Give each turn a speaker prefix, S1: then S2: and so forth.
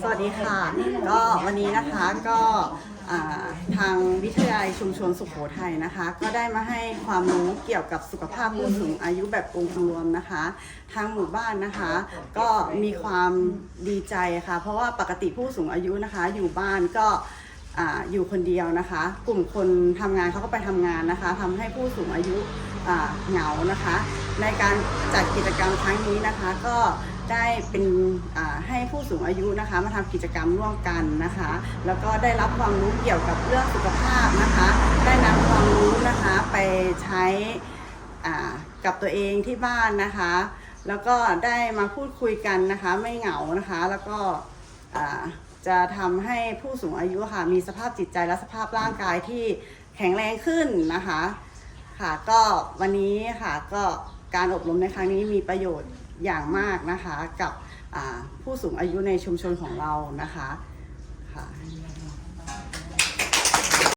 S1: สวัสดีค่ะ ก็วันนี้นะคะก็ทางวิทยาลัยชุมชนสุขโขทัยนะคะ ก็ได้มาให้ความรู้เกี่ยวกับสุขภาพผู้สูงอายุแบบองค์รวมนะคะ ทางหมู่บ้านนะคะ ก็มีความดีใจค่ะ เพราะว่าปกติผู้สูงอายุนะคะ อยู่บ้านก็ออยู่คนเดียวนะคะ กลุ่มคนทำงานเขาก็ไปทำงานนะคะทำให้ผู้สูงอายุเหงานะคะ ในการจัดกิจกรรมครั้งนี้นะคะ ก็ ได้เป็นให้ผู้สูงอายุนะคะ มาทำกิจกรรมร่วมกันนะคะ แล้วก็ได้รับความรู้เกี่ยวกับเรื่องสุขภาพนะคะ ได้นำความรู้นะคะไปใช้กับตัวเองที่บ้านนะคะ แล้วก็ได้มาพูดคุยกันนะคะ ไม่เหงานะคะ แล้วก็จะทำให้ผู้สูงอายุค่ะมีสภาพจิตใจและสภาพร่างกายที่แข็งแรงขึ้นนะคะ ค่ะก็วันนี้ค่ะก็การอบรมในครั้งนี้มีประโยชน์ อย่างมากนะคะกับผู้สูงอายุในชุมชนของเรานะคะค่ะ